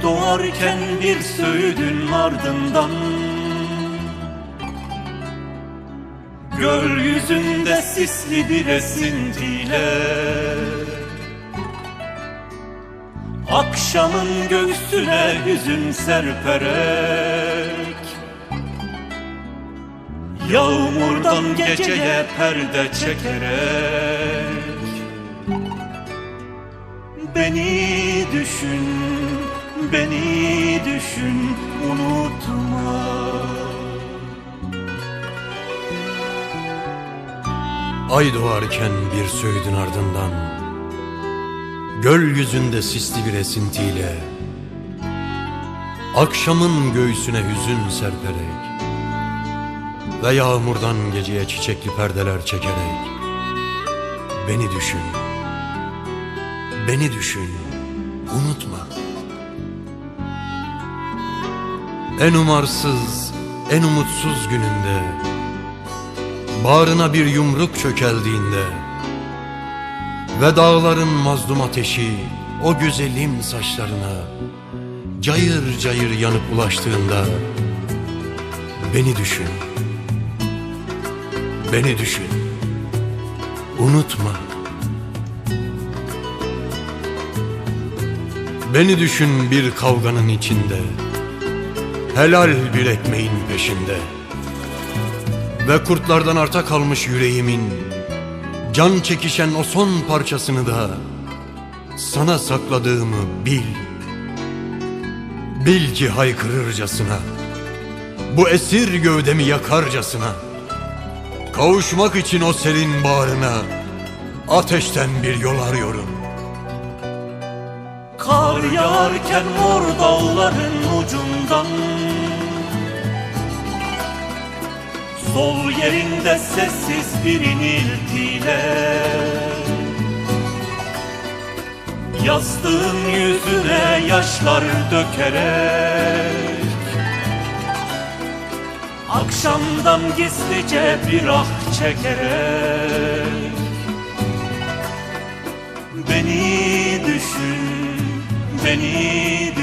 Ay doğarken bir söğüdün ardından. Gökyüzünde sisli bir esintiyle Akşamın göğsüne hüzün serperek. Yağmurdan geceye perde çekerek. Beni düşün, beni düşün, unutma. Ay doğarken bir söğüdün ardından Göl yüzünde sisli bir esintiyle Akşamın göğsüne hüzün serperek Ve yağmurdan geceye çiçekli perdeler çekerek Beni düşün Beni düşün Unutma En umarsız, en umutsuz gününde Bağrına bir yumruk çökeldiğinde Ve dağların mazlum ateşi O güzelim saçlarına Cayır cayır yanıp ulaştığında Beni düşün Beni düşün. Unutma. Beni düşün bir kavganın içinde Helal bir ekmeğin peşinde. Ve kurtlardan arta kalmış yüreğimin Can çekişen o son parçasını da Sana sakladığımı bil. Bil ki haykırırcasına Bu esir gövdemi yakarcasına Kavuşmak için o serin bağrına Ateşten bir yol arıyorum Kar yağarken mor dağların ucundan. Sol yerinde sessiz bir iniltiyle. Yastığın yüzüne yaşlar dökerek. Akşamdan gizlice bir ah çekerek. Beni düşün, beni düşün